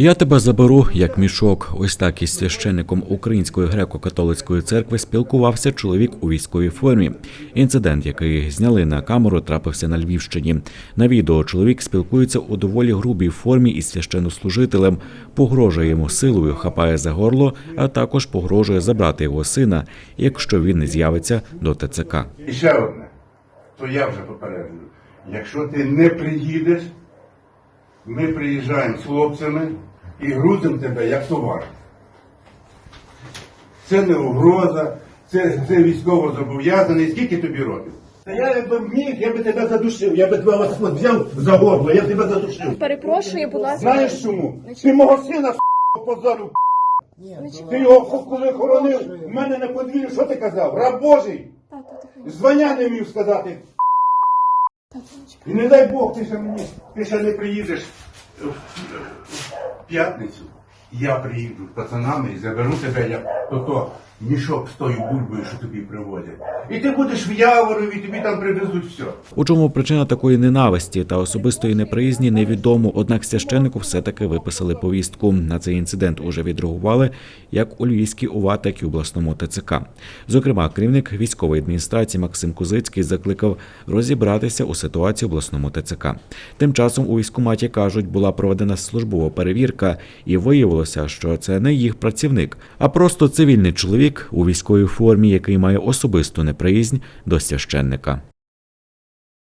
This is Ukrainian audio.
Я тебе заберу як мішок. Ось так із священником Української греко-католицької церкви спілкувався чоловік у військовій формі. Інцидент, який зняли на камеру, трапився на Львівщині. На відео чоловік спілкується у доволі грубій формі із священнослужителем, погрожує йому силою, хапає за горло, а також погрожує забрати його сина, якщо він не з'явиться до ТЦК. І ще одне, то я вже попереджую. Якщо ти не приїдеш, ми приїжджаємо з хлопцями і грузимо тебе як товар. Це не угроза, це, це військово зобов'язаний. Скільки тобі років? Та я би міг, я би тебе задушив, я би тебе ось от взяв за горло, я б тебе задушив. Перепрошую, будь ласка. Знаєш чому? Ти мого сина с**, позорив. Ти його коли хоронив, в мене на подвір'ю, що ти казав? Раб Божий! Звання не вмів сказати. І не дай Бог, ти ще мені, ти ще не приїдеш В п'ятницю. Я приїду з пацанами і заберу тебе як то мішок з тою бульбою, що тобі привозять. І ти будеш в Яворові, тобі там привезуть все. У чому причина такої ненависті та особистої неприязні невідомо. Однак священнику все-таки виписали повістку. На цей інцидент уже відреагували як у Львівській ОВА, так і обласному ТЦК. Зокрема, керівник військової адміністрації Максим Кузицький закликав розібратися у ситуації в обласному ТЦК. Тим часом у військкоматі кажуть, була проведена службова перевірка, і виявилося, що це не їх працівник, а просто цивільний чоловік у військовій формі, який має особисту неприязнь до священника.